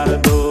বিয়ার দো